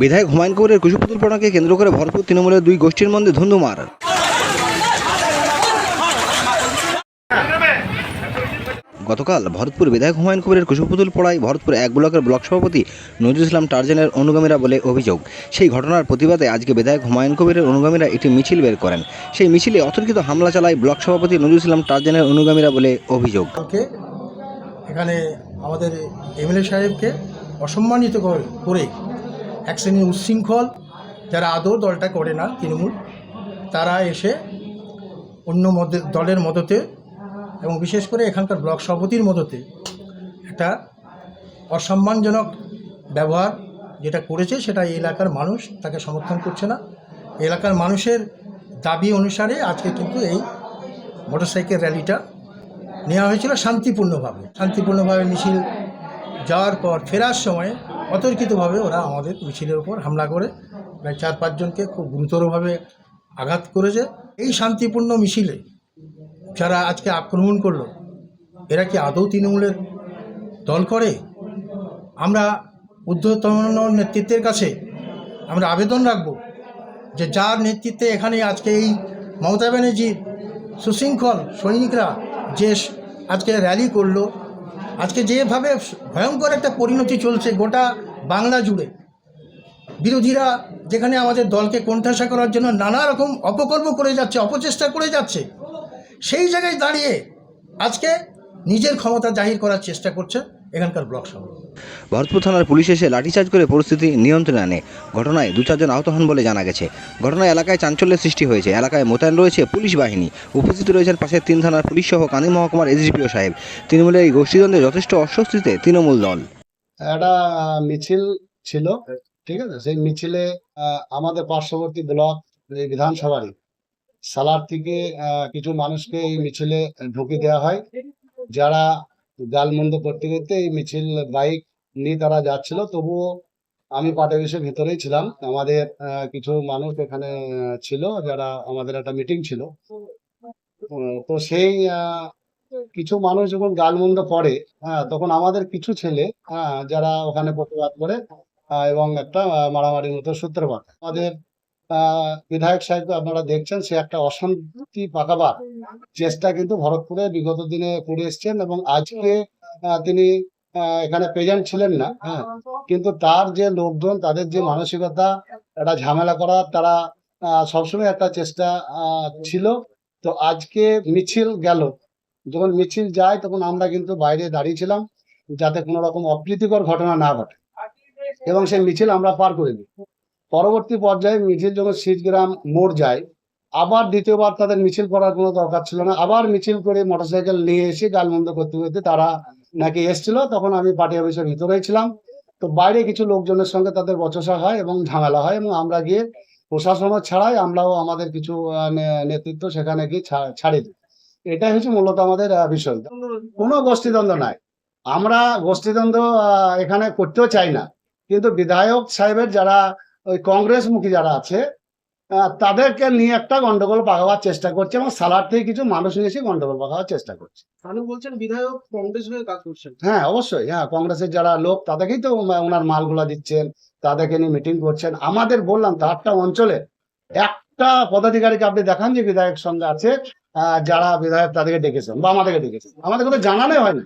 বিধায়ক হুমায়ুন কবিরের কুশপুতুল পড়াকে কেন্দ্র করে ভরপুর তৃণমূলের দুই গোষ্ঠীর মধ্যে ধুন্ধুমার। গতকাল ভরতপুর বিধায়ক হুমায়ুন কবিরের কুশপুতুল পড়ায় ভরতপুর এক ব্লকের ব্লক সভাপতি নজরুল ইসলাম টার্জেনের অনুগামীরা বলে অভিযোগ। সেই ঘটনার প্রতিবাদে আজকে বিধায়ক হুমায়ুন কবিরের অনুগামীরা একটি মিছিল বের করেন। সেই মিছিলে অতর্কিত হামলা চালায় ব্লক সভাপতি নজরুল ইসলাম টার্জেনের অনুগামীরা বলে অভিযোগ। এখানে আমাদের এমএলএ সাহেবকে অসম্মানিত করে এক শ্রেণির উচ্ছৃঙ্খল যারা আদৌ দলটা করে না তৃণমূল, তারা এসে অন্য দলের মদতে এবং বিশেষ করে এখানকার ব্লক সভাপতির মদতে একটা অসম্মানজনক ব্যবহার যেটা করেছে সেটা এই এলাকার মানুষ তাকে সমর্থন করছে না। এলাকার মানুষের দাবি অনুসারে আজকে কিন্তু এই মোটরসাইকেল র্যালিটা নেওয়া হয়েছিল শান্তিপূর্ণভাবে। শান্তিপূর্ণভাবে মিছিল যাওয়ার পর ফেরার সময় অতর্কিতভাবে ওরা আমাদের মিছিলের উপর হামলা করে প্রায় চার পাঁচজনকে খুব গুরুতরভাবে আঘাত করেছে। এই শান্তিপূর্ণ মিছিলে যারা আজকে আক্রমণ করল, এরা কি আদৌ তৃণমূলের দল করে? আমরা ঊর্ধ্বতন নেতৃত্বের কাছে আমরা আবেদন রাখব যে যার নেতৃত্বে এখানে আজকে এই মমতা ব্যানার্জির সুশৃঙ্খল সৈনিকরা যে আজকে র্যালি করল আজকে যেভাবে ভয়ঙ্কর একটা পরিণতি চলছে গোটা বাংলা জুড়ে। বিরোধীরা যেখানে আমাদের দলকে কোণঠাসা করার জন্য নানা রকম অপকর্ম করে যাচ্ছে, অপচেষ্টা করে যাচ্ছে, সেই জায়গায় দাঁড়িয়ে আজকে নিজের ক্ষমতা জাহির করার চেষ্টা করছে এখানকার ব্লক সভাপতি। ভরতপুর থানার পুলিশ এসে লাঠিচার্জ করে পরিস্থিতি নিয়ন্ত্রণে আনে। ঘটনায় দু চারজন আহত হন বলে জানা গেছে। ঘটনায় এলাকায় চাঞ্চল্যের সৃষ্টি হয়েছে। এলাকায় মোতায়েন রয়েছে পুলিশ বাহিনী। উপস্থিত রয়েছেন পাশের তিন থানার পুলিশ সহ কান্দি মহকুমার এসডিপিও সাহেব। তৃণমূলের এই গোষ্ঠীদ্বন্দ্বে যথেষ্ট অস্বস্তিতে তৃণমূল দল। একটা মিছিল ছিল, ঠিক আছে? সেই মিছিলে আমাদের পার্শ্ববর্তী ব্লক, এই বিধানসভারই। সালার থেকে কিছু মানুষকে এই মিছিলে ঢুকে দেওয়া হয়। যারা গালমন্দ করতে করতে এই মিছিল বাইক নিয়ে তারা যাচ্ছিল। তবুও আমি পার্টি অফিসের ভিতরেই ছিলাম। আমাদের কিছু মানুষ এখানে ছিল যারা আমাদের একটা মিটিং ছিল। তো সেই কিছু মানুষ যখন গালমন্দ করে হ্যাঁ তখন আমাদের কিছু ছেলে হ্যাঁ যারা ওখানে প্রতিবাদ করে এবং একটা মারামারির মতো সূত্রপাত। আমাদের বিধায়ক সাহেবকে আপনারা দেখছেন, সে একটা অশান্তি পাকাবার চেষ্টা কিন্তু ভরতপুরে বিগত দিনে করে এসছেন এবং আজকে তিনি এখানে প্রেজেন্ট ছিলেন না হ্যাঁ। কিন্তু তার যে লোকজন, তাদের যে মানসিকতা, একটা ঝামেলা করার তারা সবসময় একটা চেষ্টা ছিল। তো আজকে মিছিল গেল। যখন মিছিল যায়, তখন আমরা কিন্তু বাইরে দাঁড়িয়েছিলাম যাতে কোনো রকম অপ্রীতিকর ঘটনা না ঘটে। এবং সেই মিছিল আমরা পার করে দিই। পরবর্তী পর্যায়ে মিছিল যখন শীতগ্রাম মোড় যায়, আবার দ্বিতীয়বার তাদের মিছিল করার কোনো দরকার ছিল না। আবার মিছিল করে মোটরসাইকেল নিয়ে এসে গালমন্দ করতে করতে তারা নাকি এসছিল, তখন আমি পার্টি অফিসের ভিতরেই ছিলাম। তো বাইরে কিছু লোকজনের সঙ্গে তাদের বচসা হয় এবং ঝামেলা হয় এবং আমরা গিয়ে প্রশাসন ছাড়াই আমরাও আমাদের কিছু নেতৃত্ব সেখানে গিয়ে ছাড়ি দিই। এটাই হচ্ছে মূলত আমাদের বিষয়। কোনো গোষ্ঠীদ্বন্দ্ব নাই। আমরা গোষ্ঠীদ্বন্দ্ব এখানে করতেও চাই না। কিন্তু বিধায়ক সাহেবের যারা ওই কংগ্রেসমুখী যারা আছে তাদেরকে নিয়ে একটা গন্ডগোল পাকাবার চেষ্টা করছে এবং সালার থেকে কিছু মানুষ নিয়ে এসে গন্ডগোল পাকাবার চেষ্টা করছে। আপনি বলছেন বিধায়ক কংগ্রেস হয়ে কাজ করছেন। হ্যাঁ অবশ্যই। হ্যাঁ কংগ্রেসের যারা লোক তাদেরকেই তো ওনার মালগুলা দিচ্ছেন তাদেরকে নিয়ে মিটিং করছেন। আমাদের বললাম তো আটটা অঞ্চলে একটা পদাধিকারীকে আপনি দেখান যে বিধায়ক সঙ্গে আছে আহ, যারা বিধায়ক তাদেরকে ডেকেছেন বা আমাদেরকে ডেকেছেন। আমাদের কোনো জানানোই হয়নি।